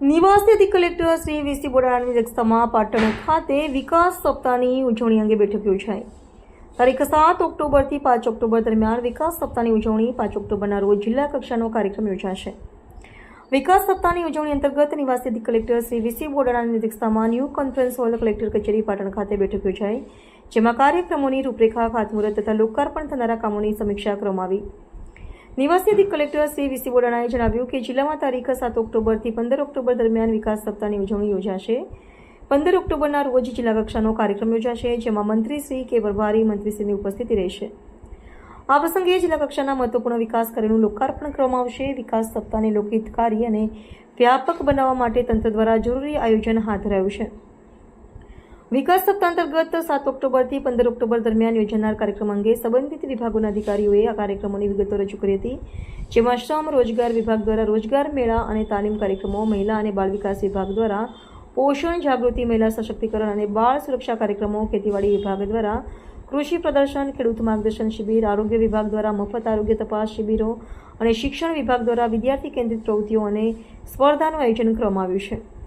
નિવાસી અધિક collector Shri V C બોડાણાની અધ્યક્ષતામાં પાટણ ખાતે વિકાસ સપ્તાહની ઉજવણી અંગે બેઠક યોજાઈ. તારીખ સાત ઓક્ટોબરથી પાંચ ઓક્ટોબર દરમિયાન વિકાસ સપ્તાહની ઉજવણી પાંચ ઓક્ટોબરના રોજ જિલ્લા કક્ષાનો કાર્યક્રમ યોજાશે. વિકાસ સપ્તાહની ઉજવણી અંતર્ગત નિવાસી કલેક્ટર શ્રી વીસી બોડાણાની અધ્યક્ષતામાં ન્યૂ કોન્ફરન્સ હોલ કલેક્ટર કચેરી પાટણ ખાતે બેઠક યોજાઈ, જેમાં કાર્યક્રમોની રૂપરેખા, ખાતમુહૂર્ત તથા લોકાર્પણ થનારા કામોની સમીક્ષા કરવામાં આવી. નિવાસી કલેક્ટર શ્રી વીસી બોડાણાએ જણાવ્યું કે જિલ્લામાં તારીખ સાત ઓક્ટોબરથી પંદર ઓક્ટોબર દરમિયાન વિકાસ સપ્તાહની ઉજવણી યોજાશે. પંદર ઓક્ટોબરના રોજ જિલ્લા કક્ષાનો કાર્યક્રમ યોજાશે, જેમાં મંત્રી શ્રી કે પ્રભારી મંત્રીશ્રીની ઉપસ્થિતિ રહેશે. આ પ્રસંગે જિલ્લા કક્ષાના મહત્વપૂર્ણ વિકાસ કાર્યનું લોકાર્પણ કરવામાં આવશે. વિકાસ સપ્તાહને લોકહિતકારી અને વ્યાપક બનાવવા માટે તંત્ર દ્વારા જરૂરી આયોજન હાથ ધરાયું છે. વિકાસ સપ્તાહ અંતર્ગત સાત ઓક્ટોબરથી પંદર ઓક્ટોબર દરમિયાન યોજાનાર કાર્યક્રમ અંગે સંબંધિત વિભાગોના અધિકારીઓએ આ કાર્યક્રમોની વિગતો રજૂ કરી હતી, જેમાં શ્રમ રોજગાર વિભાગ દ્વારા રોજગાર મેળા અને તાલીમ કાર્યક્રમો, મહિલા અને બાળ વિકાસ વિભાગ દ્વારા પોષણ જાગૃતિ, મહિલા સશક્તિકરણ અને બાળ સુરક્ષા કાર્યક્રમો, ખેતીવાડી વિભાગ દ્વારા કૃષિ પ્રદર્શન, ખેડૂત માર્ગદર્શન શિબિર, આરોગ્ય વિભાગ દ્વારા મફત આરોગ્ય તપાસ શિબિરો અને શિક્ષણ વિભાગ દ્વારા વિદ્યાર્થી કેન્દ્રિત પ્રવૃત્તિઓ અને સ્પર્ધાનું આયોજન કરવામાં આવ્યું છે.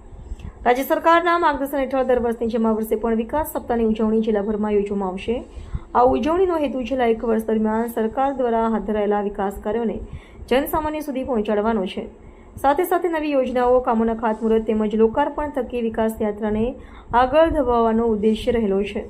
રાજ્ય સરકારના માર્ગદર્શન હેઠળ દર વર્ષની જેમ આ વર્ષે પણ વિકાસ સપ્તાહની ઉજવણી જિલ્લાભરમાં યોજવામાં આવશે. આ ઉજવણીનો હેતુ છેલ્લા એક વર્ષ દરમિયાન સરકાર દ્વારા હાથ ધરાયેલા વિકાસ કાર્યોને જનસામાન્ય સુધી પહોંચાડવાનો છે. સાથે સાથે નવી યોજનાઓ, કામોના ખાતમુહૂર્ત તેમજ લોકાર્પણ થકી વિકાસ યાત્રાને આગળ ધપાવવાનો ઉદ્દેશ્ય રહેલો છે.